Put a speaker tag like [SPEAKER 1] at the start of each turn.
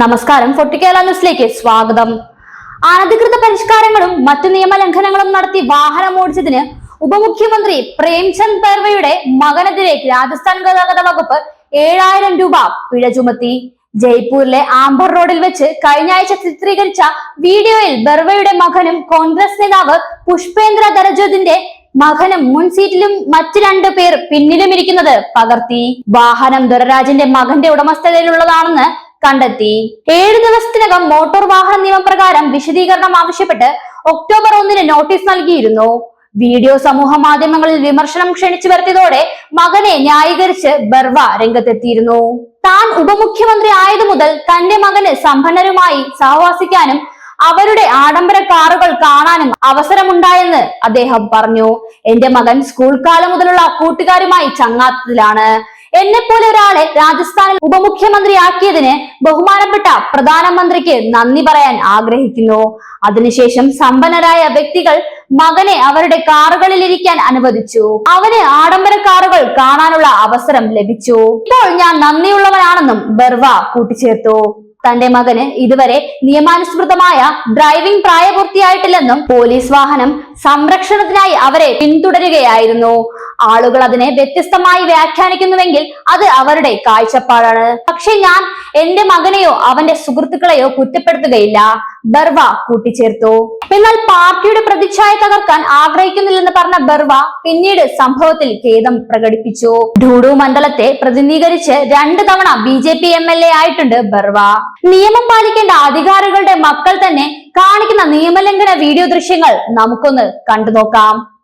[SPEAKER 1] നമസ്കാരം. ഫൊട്ടിക്കേല ന്യൂസിലേക്ക് സ്വാഗതം. അനധികൃത പരിഷ്കാരങ്ങളും മറ്റു നിയമലംഘനങ്ങളും നടത്തി വാഹനം ഓടിച്ചതിന് ഉപമുഖ്യമന്ത്രി പ്രേംചന്ദ് പെർവയുടെ മകനെതിരെ രാജസ്ഥാൻ ഗതാഗത വകുപ്പ് ഏഴായിരം രൂപ പിഴ ചുമത്തി. ജയ്പൂരിലെ ആംബർ റോഡിൽ വെച്ച് കഴിഞ്ഞ ആഴ്ച ചിത്രീകരിച്ച വീഡിയോയിൽ ബെർവയുടെ മകനും കോൺഗ്രസ് നേതാവ് പുഷ്പേന്ദ്ര ദരജോദിന്റെ മകനും മുൻ സീറ്റിലും മറ്റു രണ്ടു പേർ പിന്നിലും ഇരിക്കുന്നത് പകർത്തി. വാഹനം ദുരരാജിന്റെ മകന്റെ ഉടമസ്ഥതയിലുള്ളതാണെന്ന് കണ്ടെത്തി. ഏഴ് ദിവസത്തിനകം മോട്ടോർ വാഹന നിയമപ്രകാരം വിശദീകരണം ആവശ്യപ്പെട്ട് ഒക്ടോബർ ഒന്നിന് നോട്ടീസ് നൽകിയിരുന്നു. വീഡിയോ സമൂഹ മാധ്യമങ്ങളിൽ വിമർശനം ക്ഷണിച്ചു വരുത്തിയതോടെ മകനെ ന്യായീകരിച്ച് ബർവ രംഗത്തെത്തിയിരുന്നു. താൻ ഉപമുഖ്യമന്ത്രി ആയതു മുതൽ തന്റെ മകന് സമ്പന്നരുമായി സഹവാസിക്കാനും അവരുടെ ആഡംബര കാറുകൾ കാണാനും അവസരമുണ്ടായെന്ന് അദ്ദേഹം പറഞ്ഞു. എന്റെ മകൻ സ്കൂൾ കാലം മുതലുള്ള കൂട്ടുകാരുമായി ചങ്ങാത്തത്തിലാണ്. എന്നെ പോലെ ഒരാളെ രാജസ്ഥാനിൽ ഉപമുഖ്യമന്ത്രിയാക്കിയതിന് ബഹുമാനപ്പെട്ട പ്രധാനമന്ത്രിക്ക് നന്ദി പറയാൻ ആഗ്രഹിക്കുന്നു. അതിനുശേഷം സമ്പന്നരായ വ്യക്തികൾ മകനെ അവരുടെ കാറുകളിൽ ഇരിക്കാൻ അനുവദിച്ചു. അവന് ആഡംബര കാറുകൾ കാണാനുള്ള അവസരം ലഭിച്ചു. ഇപ്പോൾ ഞാൻ നന്ദിയുള്ളവനാണെന്നും ബർവ കൂട്ടിച്ചേർത്തു. തന്റെ മകന് ഇതുവരെ നിയമാനുസൃതമായ ഡ്രൈവിംഗ് പ്രായപൂർത്തിയായിട്ടില്ലെന്നും പോലീസ് വാഹനം സംരക്ഷണത്തിനായി അവരെ പിന്തുടരുകയായിരുന്നു. ആളുകൾ അതിനെ വ്യത്യസ്തമായി വ്യാഖ്യാനിക്കുന്നുവെങ്കിൽ അത് അവരുടെ കാഴ്ചപ്പാടാണ്. പക്ഷെ ഞാൻ എന്റെ മകനെയോ അവന്റെ സുഹൃത്തുക്കളെയോ കുറ്റപ്പെടുത്തുകയില്ല. ബർവ കൂട്ടിച്ചേർത്തു. എന്നാൽ പാർട്ടിയുടെ പ്രതിച്ഛായ തകർക്കാൻ ആഗ്രഹിക്കുന്നില്ലെന്ന് പറഞ്ഞ ബർവ പിന്നീട് സംഭവത്തിൽ ഖേദം പ്രകടിപ്പിച്ചു. ഡൂഡു മണ്ഡലത്തെ പ്രതിനിധീകരിച്ച് രണ്ടു തവണ B J P M L A ആയിട്ടുണ്ട് ബർവ. നിയമം പാലിക്കേണ്ട അധികാരികളുടെ മക്കൾ തന്നെ കാണിക്കുന്ന നിയമലംഘന വീഡിയോ ദൃശ്യങ്ങൾ നമുക്കൊന്ന് കണ്ടു നോക്കാം